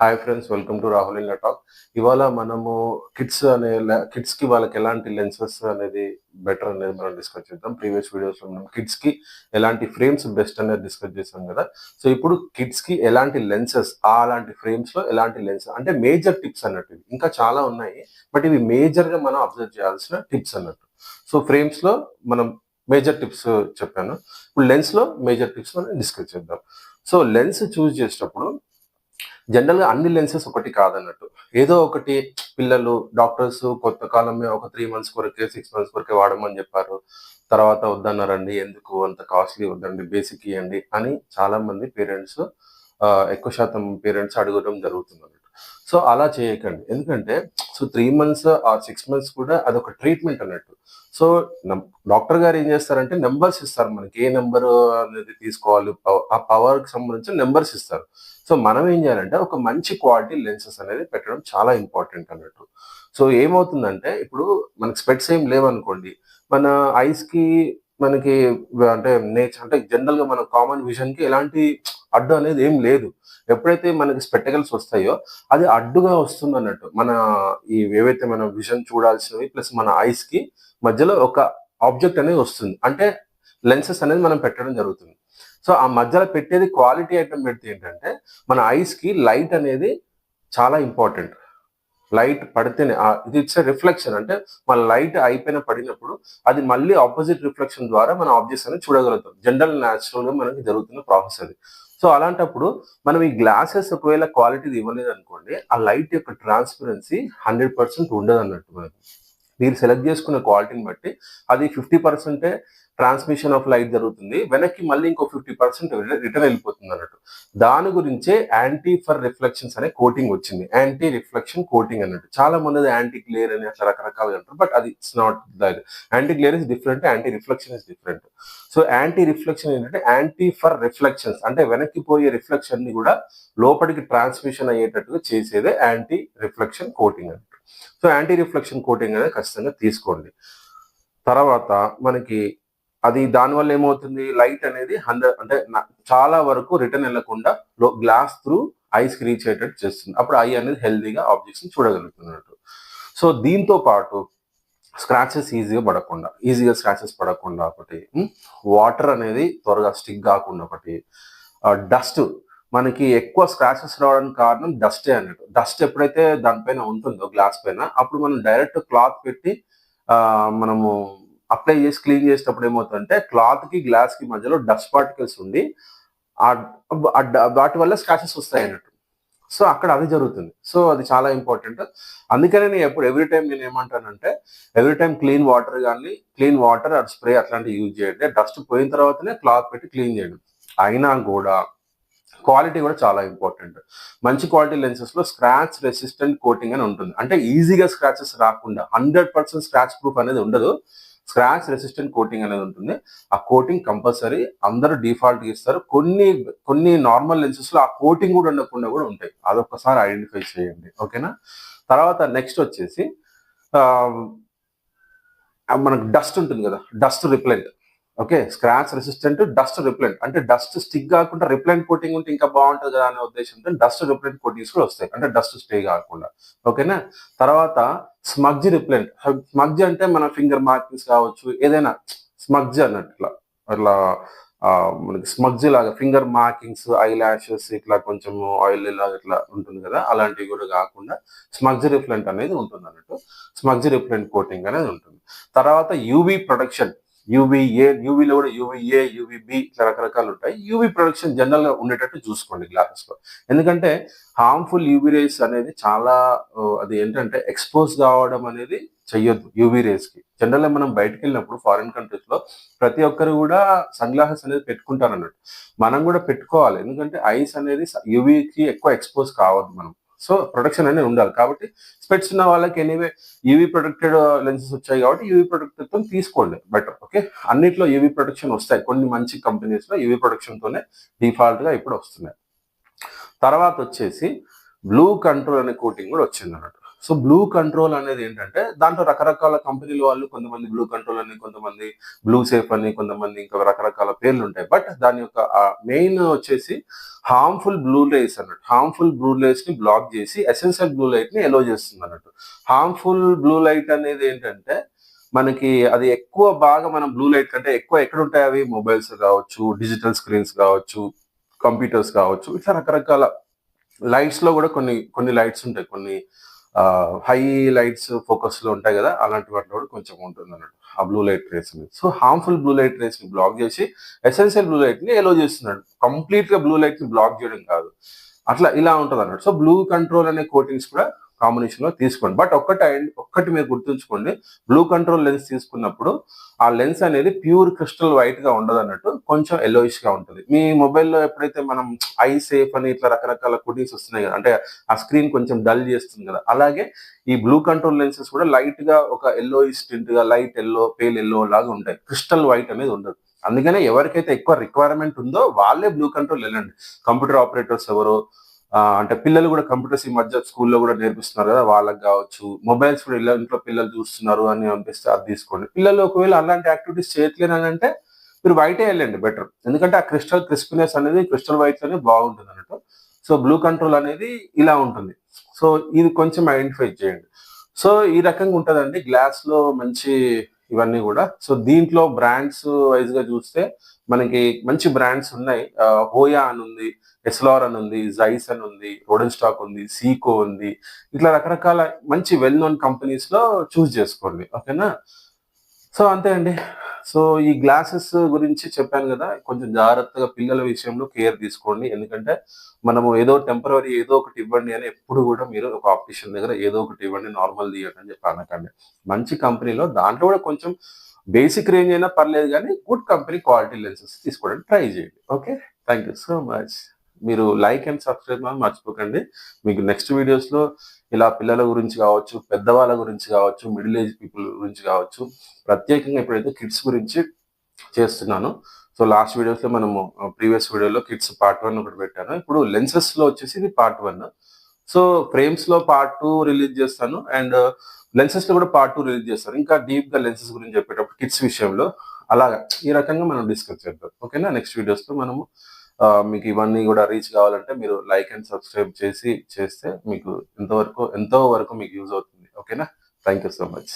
Hi friends welcome to Rahul in talk ఇవాళ మనము kids అనే కిడ్స్కి వాళ్ళకి ఎలాంటి లెన్సెస్ అనేది బెటర్ అనేది మనం డిస్కస్ చేద్దాం. ప్రీవియస్ వీడియోస్లో మనం కిడ్స్కి ఎలాంటి ఫ్రేమ్స్ బెస్ట్ అనేది డిస్కస్ చేసాం కదా. సో ఇప్పుడు కిడ్స్కి ఎలాంటి లెన్సెస్ అలాంటి ఫ్రేమ్స్లో ఎలాంటి లెన్సెస్ అంటే మేజర్ టిప్స్ అన్నట్టు ఇంకా చాలా ఉన్నాయి బట్ ఇవి మేజర్గా మనం అబ్జర్వ్ చేయాల్సిన టిప్స్ అన్నట్టు. సో ఫ్రేమ్స్లో మనం మేజర్ టిప్స్ చెప్పాను. ఇప్పుడు లెన్స్లో మేజర్ టిప్స్ మనం డిస్కస్ చేద్దాం. సో లెన్స్ చూస్ చేసేటప్పుడు జనరల్గా అన్ని లెన్సెస్ ఒకటి కాదన్నట్టు. ఏదో ఒకటి పిల్లలు డాక్టర్స్ కొత్త కాలమే ఒక త్రీ మంత్స్ కొరకే సిక్స్ మంత్స్ కొరకే వాడమని చెప్పారు. తర్వాత వద్దన్నారండి ఎందుకు అంత కాస్ట్లీ వద్దండి బేసిక్ ఇవ్వండి అని చాలా మంది పేరెంట్స్ ఎక్కువ శాతం పేరెంట్స్ అడగడం జరుగుతుంది అన్నట్టు సో అలా చేయకండి. ఎందుకంటే so three months or six months కూడా అదొక ట్రీట్మెంట్ అన్నట్టు. సో డాక్టర్ గారు ఏం చేస్తారంటే నెంబర్స్ ఇస్తారు మనకి. ఏ నెంబర్ అనేది తీసుకోవాలి? ఆ పవర్కి సంబంధించిన నెంబర్స్ ఇస్తారు. సో మనం ఏం చేయాలంటే ఒక మంచి క్వాలిటీ లెన్సెస్ అనేది పెట్టడం చాలా ఇంపార్టెంట్ అన్నట్టు. సో ఏమవుతుందంటే ఇప్పుడు మనకి స్పెట్స్ ఏం లేవనుకోండి మన ఐస్కి మనకి అంటే నేచర్ అంటే జనరల్గా మన కామన్ విజన్కి ఎలాంటి అడ్డు అనేది ఏం లేదు. ఎప్పుడైతే మనకి స్పెట్టకల్స్ వస్తాయో అది అడ్డుగా వస్తుంది అన్నట్టు మన ఈ ఏవైతే మనం విజన్ చూడాల్సినవి ప్లస్ మన ఐస్కి మధ్యలో ఒక ఆబ్జెక్ట్ అనేది వస్తుంది. అంటే లెన్సెస్ అనేది మనం పెట్టడం జరుగుతుంది. సో ఆ మధ్యలో పెట్టేది క్వాలిటీ ఐటమ్ పెడితే ఏంటంటే మన ఐస్కి లైట్ అనేది చాలా ఇంపార్టెంట్. లైట్ పడితేనే ఇది ఇట్స్ రిఫ్లెక్షన్. అంటే మన లైట్ అయిపోయిన పడినప్పుడు అది మళ్ళీ ఆపోజిట్ రిఫ్లెక్షన్ ద్వారా మన ఆబ్జెక్ట్స్ అనేది చూడగలుగుతాం. జనరల్ న్యాచురల్గా మనకి జరుగుతున్న ప్రాసెస్ అది. సో అలాంటప్పుడు మనం ఈ గ్లాసెస్ ఒకవేళ క్వాలిటీ ఇవ్వలేదు అనుకోండి ఆ లైట్ యొక్క ట్రాన్స్పరెన్సీ హండ్రెడ్ పర్సెంట్ ఉండదు అన్నట్టు మనకి. మీరు సెలెక్ట్ చేసుకున్న క్వాలిటీని బట్టి అది ఫిఫ్టీ పర్సెంటే ట్రాన్స్మిషన్ ఆఫ్ లైట్ జరుగుతుంది. వెనక్కి మళ్ళీ ఇంకో ఫిఫ్టీ పర్సెంట్ రిటర్న్ వెళ్ళిపోతుంది అన్నట్టు. దాని గురించే యాంటీ ఫర్ రిఫ్లెక్షన్స్ అనే కోటింగ్ వచ్చింది. యాంటీ రిఫ్లెక్షన్ కోటింగ్ అన్నట్టు. చాలా మంది యాంటీ క్లియర్ అని అట్లా రకరకాలుగా అంటారు బట్ అది it's not that anti clear is different anti reflection is different so anti reflection ఏంటంటే యాంటీ ఫర్ రిఫ్లెక్షన్స్ అంటే వెనక్కి పోయే రిఫ్లెక్షన్ని కూడా లోపలికి ట్రాన్స్మిషన్ అయ్యేటట్టుగా చేసేదే యాంటీ రిఫ్లెక్షన్ కోటింగ్ అని సో యాంటీ రిఫ్లెక్షన్ కోటింగ్ అనేది ఖచ్చితంగా తీసుకోండి. తర్వాత మనకి అది దానివల్ల ఏమవుతుంది? లైట్ అనేది హండ్రెడ్ అంటే చాలా వరకు రిటర్న్ వెళ్ళకుండా గ్లాస్ త్రూ ఐస్కి రీచ్ అయ్యేటట్టు చేస్తుంది. అప్పుడు ఐ అనేది హెల్దీగా ఆబ్జెక్ట్స్ చూడగలుగుతున్నట్టు. సో దీంతో పాటు స్క్రాచెస్ ఈజీగా పడకుండా ఈజీగా స్క్రాచెస్ పడకుండా ఒకటి వాటర్ అనేది త్వరగా స్టిక్ కాకుండా ఒకటి డస్ట్ మనకి ఎక్కువ స్క్రాచెస్ రావడానికి కారణం డస్టే అన్నట్టు. డస్ట్ ఎప్పుడైతే దానిపైన ఉంటుందో గ్లాస్ పైన అప్పుడు మనం డైరెక్ట్ క్లాత్ పెట్టి మనము అప్లై చేసి క్లీన్ చేసేటప్పుడు ఏమవుతుందంటే క్లాత్కి గ్లాస్కి మధ్యలో డస్ట్ పార్టికల్స్ ఉండి వాటి వల్ల స్క్రాచెస్ వస్తాయి అన్నట్టు. సో అక్కడ అది జరుగుతుంది. సో అది చాలా ఇంపార్టెంట్ అందుకనే నేను ఎప్పుడు ఎవ్రీ టైం నేను ఏమంటానంటే ఎవ్రీ టైం క్లీన్ వాటర్ కానీ క్లీన్ వాటర్ అండ్ స్ప్రే అట్లాంటివి యూజ్ చేయండి. డస్ట్ పోయిన తర్వాతనే క్లాత్ పెట్టి క్లీన్ చేయండి. అయినా కూడా క్వాలిటీ కూడా చాలా ఇంపార్టెంట్. మంచి క్వాలిటీ లెన్సెస్లో స్క్రాచ్ రెసిస్టెంట్ కోటింగ్ అని ఉంటుంది. అంటే ఈజీగా స్క్రాచెస్ రాకుండా హండ్రెడ్ పర్సెంట్ స్క్రాచ్ ప్రూఫ్ అనేది ఉండదు. స్క్రాచ్ రెసిస్టెంట్ కోటింగ్ అనేది ఉంటుంది. ఆ కోటింగ్ కంపల్సరీ అందరూ డిఫాల్ట్ ఇస్తారు. కొన్ని కొన్ని నార్మల్ లెన్సెస్లో ఆ కోటింగ్ కూడా ఉండకుండా కూడా ఉంటాయి. అదొక్కసారి ఐడెంటిఫై చేయండి. ఓకేనా తర్వాత నెక్స్ట్ వచ్చేసి మనకు డస్ట్ ఉంటుంది కదా. Dust repellent okay scratch resistant dust repellent అంటే డస్ట్ స్టిక్ కాకుండా రిప్లెంట్ కోటింగ్ ఉంటే ఇంకా బాగుంటుంది కదా అనే ఉద్దేశంతో డస్ట్ రిప్లెంట్ కోటింగ్స్ కూడా వస్తాయి. అంటే డస్ట్ స్టే కాకుండా. ఓకేనా? తర్వాత స్మగ్జ్ రిప్లెంట్ స్మగ్జ్ అంటే మన ఫింగర్ మార్కింగ్స్ కావచ్చు ఏదైనా స్మగ్జ్ అన్నట్టు ఇట్లా అట్లా మనకి స్మగ్జ్ లాగా ఫింగర్ మార్కింగ్స్ ఐ లాషెస్ ఇట్లా కొంచెం ఆయిల్ లాగా ఇట్లా ఉంటుంది కదా అలాంటివి కూడా కాకుండా స్మగ్జ్ రిప్లెంట్ అనేది ఉంటుంది అన్నట్టు. స్మగ్జ్ రిప్లెంట్ కోటింగ్ అనేది ఉంటుంది. తర్వాత యూవి ప్రొటెక్షన్ యూవీఏ యూవీలో కూడా యూవీఏ యూవీబి ఇట్లా రకరకాలు ఉంటాయి. యూవీ ప్రొడక్షన్ జనరల్గా ఉండేటట్టు చూసుకోండి గ్లాసెస్లో ఎందుకంటే హార్మ్ఫుల్ యూవీ రేస్ అనేది చాలా అది ఏంటంటే ఎక్స్పోజ్ కావడం అనేది చెయ్యొద్దు యూవీ రేస్కి జనరల్ మనం బయటకు వెళ్ళినప్పుడు ఫారిన్ కంట్రీస్లో ప్రతి ఒక్కరు కూడా సన్ గ్లాసెస్ అనేది పెట్టుకుంటారు అన్నట్టు మనం కూడా పెట్టుకోవాలి. ఎందుకంటే ఐస్ అనేది యూవీకి ఎక్కువ ఎక్స్పోజ్ కావద్దు మనం. సో ప్రొటెక్షన్ అనేది ఉండాలి. కాబట్టి స్పెట్స్ ఉన్న వాళ్ళకి ఎనీవే యూవీ ప్రొటెక్టెడ్ లెన్సెస్ వచ్చాయి కాబట్టి యూవీ ప్రొటెక్టెడ్ తీసుకోండి. బెటర్ ఓకే అన్నిట్లో యూవీ ప్రొటెక్షన్ వస్తాయి. కొన్ని మంచి కంపెనీస్లో యూవీ ప్రొటెక్షన్ తోనే డిఫాల్ట్గా ఇప్పుడు వస్తున్నాయి. తర్వాత వచ్చేసి బ్లూ కంట్రోల్ అనే కోటింగ్ కూడా వచ్చింది అన్నట్టు సో బ్లూ కంట్రోల్ అనేది ఏంటంటే దాంట్లో రకరకాల కంపెనీల వాళ్ళు కొంతమంది బ్లూ కంట్రోల్ అని కొంతమంది బ్లూ సేఫ్ అని కొంతమంది ఇంకా రకరకాల పేర్లు ఉంటాయి. బట్ దాని యొక్క మెయిన్ వచ్చేసి హార్మ్ఫుల్ బ్లూ లైట్స్ అన్నట్టు హార్మ్ఫుల్ బ్లూ లైట్స్ని బ్లాక్ చేసి ఎసెన్షియల్ బ్లూ లైట్ని ఎలో చేస్తుంది అన్నట్టు. హార్మ్ఫుల్ బ్లూ లైట్ అనేది ఏంటంటే మనకి అది ఎక్కువ బాగా మనం బ్లూ లైట్ కంటే ఎక్కువ ఎక్కడ ఉంటాయి అవి? మొబైల్స్ కావచ్చు డిజిటల్ స్క్రీన్స్ కావచ్చు కంప్యూటర్స్ కావచ్చు ఇట్లా రకరకాల లైట్స్లో కూడా కొన్ని కొన్ని లైట్స్ ఉంటాయి. కొన్ని హై లైట్స్ ఫోకస్లో ఉంటాయి కదా అలాంటి వాటిలో కూడా కొంచెం ఉంటుంది అన్నట్టు. ఆ blue light rays so harmful blue light రేస్ని block చేసి ఎసెన్షియల్ బ్లూ లైట్ని ఎలో చేస్తున్నాడు. కంప్లీట్గా బ్లూ లైట్ని బ్లాక్ చేయడం కాదు. అట్లా ఇలా ఉంటుంది అన్నట్టు సో బ్లూ కంట్రోల్ అనే కోటింగ్స్ కూడా కాంబినేషన్లో తీసుకోండి. బట్ ఒక్కటి ఒక్కటి మీరు గుర్తుంచుకోండి. బ్లూ కంట్రోల్ లెన్స్ తీసుకున్నప్పుడు ఆ లెన్స్ అనేది ప్యూర్ క్రిస్టల్ వైట్గా ఉండదు అన్నట్టు కొంచెం ఎల్లోయిష్గా ఉంటుంది. మీ మొబైల్లో ఎప్పుడైతే మనం ఐ సేఫ్ అని ఇట్లా రకరకాల కోటింగ్స్ వస్తున్నాయి కదా అంటే ఆ స్క్రీన్ కొంచెం డల్ చేస్తుంది కదా అలాగే ఈ బ్లూ కంట్రోల్ లెన్సెస్ కూడా లైట్గా ఒక ఎల్లోయిష్ టింట్గా లైట్ ఎల్లో పేల్ ఎల్లో లాగా ఉంటాయి. క్రిస్టల్ వైట్ అనేది ఉండదు. అందుకనే ఎవరికైతే ఎక్కువ రిక్వైర్మెంట్ ఉందో వాళ్ళే బ్లూ కంట్రోల్ వెళ్ళండి. కంప్యూటర్ ఆపరేటర్స్ ఎవరో అంటే పిల్లలు కూడా కంప్యూటర్స్ ఈ మధ్య స్కూల్లో కూడా నేర్పిస్తున్నారు కదా వాళ్ళకి కావచ్చు. మొబైల్స్ కూడా ఇలా ఇంట్లో పిల్లలు చూస్తున్నారు అని అనిపిస్తే అది తీసుకోండి. పిల్లలు ఒకవేళ అలాంటి యాక్టివిటీస్ చేయట్లేదని అంటే మీరు వైటే వెళ్ళండి బెటర్. ఎందుకంటే ఆ క్రిస్టల్ క్రిస్పినెస్ అనేది క్రిస్టల్ వైట్ అనేది బాగుంటుంది అన్నట్టు. సో బ్లూ కంట్రోల్ అనేది ఇలా ఉంటుంది. సో ఇది కొంచెం ఐడెంటిఫై చేయండి. సో ఈ రకంగా ఉంటుందండి గ్లాస్లో మంచి ఇవన్నీ కూడా. సో దీంట్లో బ్రాండ్స్ వైజ్గా చూస్తే మనకి మంచి బ్రాండ్స్ ఉన్నాయి. హోయా అని ఉంది ఎస్లార్ అని ఉంది జైస్ అని ఉంది రోడన్ స్టాక్ ఉంది సీకో ఉంది. ఇట్లా రకరకాల మంచి వెల్ నోన్ కంపెనీస్లో చూస్ చేసుకోండి. ఓకేనా సో అంతే అండి. సో ఈ గ్లాసెస్ గురించి చెప్పాను కదా కొంచెం జాగ్రత్తగా పిల్లల విషయంలో కేర్ తీసుకోండి. ఎందుకంటే మనము ఏదో టెంపరీ ఏదో ఒకటి ఇవ్వండి అని ఎప్పుడు కూడా మీరు ఒక ఆప్టిషన్ దగ్గర ఏదో ఒకటి ఇవ్వండి నార్మల్ తీయండి అని చెప్పి అనకండి. మంచి కంపెనీలో దాంట్లో కూడా కొంచెం బేసిక్ రేంజ్ అయినా పర్లేదు కానీ గుడ్ కంపెనీ క్వాలిటీ లెన్సెస్ తీసుకోవడానికి ట్రై చేయండి. Okay. Thank you so much మీరు లైక్ అండ్ సబ్స్క్రైబ్ మర్చిపోకండి. మీకు నెక్స్ట్ వీడియోస్లో ఇలా పిల్లల గురించి కావచ్చు పెద్దవాళ్ళ గురించి కావచ్చు మిడిల్ ఏజ్ పీపుల్ గురించి కావచ్చు ప్రత్యేకంగా ఇప్పుడైతే కిడ్స్ గురించి చేస్తున్నాను సో లాస్ట్ వీడియోస్లో మనము ప్రీవియస్ వీడియోలో కిడ్స్ పార్ట్ వన్ ఒకటి పెట్టాను. ఇప్పుడు లెన్సెస్లో వచ్చేసి ఇది పార్ట్ వన్ సో ఫ్రేమ్స్లో పార్ట్ టూ రిలీజ్ చేస్తాను. అండ్ లెన్సెస్లో కూడా పార్ట్ టూ రిలీజ్ చేస్తారు. ఇంకా డీప్గా లెన్సెస్ గురించి చెప్పేటప్పుడు కిడ్స్ విషయంలో అలాగా ఈ రకంగా మనం డిస్కస్ చేద్దాం. ఓకేనా నెక్స్ట్ వీడియోస్లో మనము మీకు ఇవన్నీ కూడా రీచ్ కావాలంటే మీరు లైక్ అండ్ సబ్స్క్రైబ్ చేసి చేస్తే మీకు ఎంతవరకు ఎంతో వరకు మీకు యూజ్ అవుతుంది. ఓకేనా థ్యాంక్ యూ సో మచ్